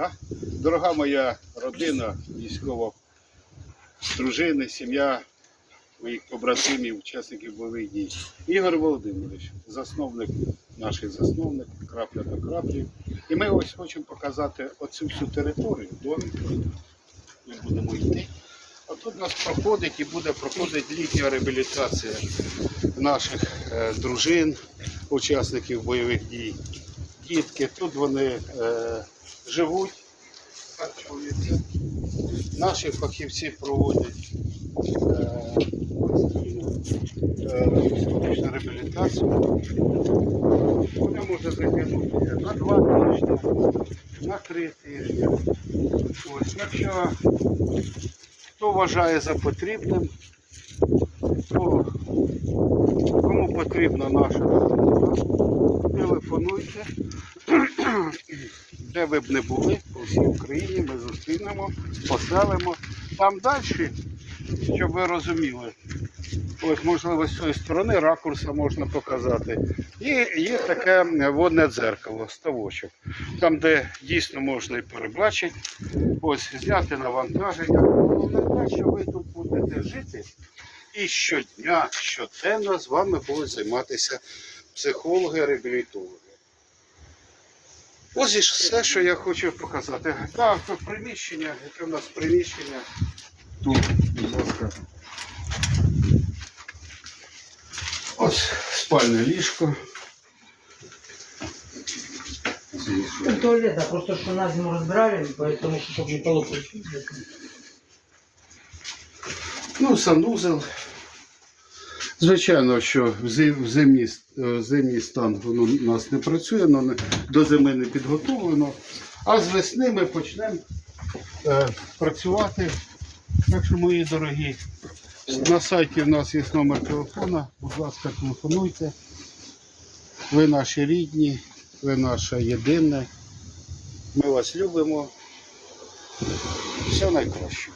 Да? Дорога моя родина, військова дружини, сім'я моїх побратимів, учасників бойових дій. Ігор Володимирович, засновник, наш засновник, крапля до краплі. І ми ось хочемо показати оцю всю територію, домик. Ми будемо йти. А тут у нас проходить і буде проходити літня реабілітація наших е, дружин, учасників бойових дій. Дітки, тут вони е, живуть, харчуються. Наші фахівці проводять е, постійно е, психологічну реабілітацію. Вона може затягнутися на два тижні, на три тижні. Ось, якщо хто вважає за потрібним, то кому потрібна наша допомога, телефонуйте. Де ви б не були, по всій Україні ми зустрінемо, поселимо. Там далі, щоб ви розуміли, ось можливо з цієї сторони ракурса можна показати. І є таке водне дзеркало, ставочок, там, де дійсно можна і перебачити, ось зняти навантаження. Головне те, що ви тут будете жити і щодня, щоденно з вами будуть займатися психологи, реабілітологи. Ось і все, що я хочу показати. Так, тут приміщення, яке в нас приміщення. Тут, будь ласка. Ось спальне ліжко. Ну, туалет, да, просто что на зиму разбирали, поэтому чтобы не полопались. Ну, санузел. Звичайно, що в зим- в зимній, е, зимній стан воно у нас не працює, воно до зими не підготовлено. А з весни ми почнемо е, працювати. Так що, мої дорогі, на сайті в нас є номер телефона. Будь ласка, телефонуйте. Ви наші рідні, ви наше єдине. Ми вас любимо. Все найкраще.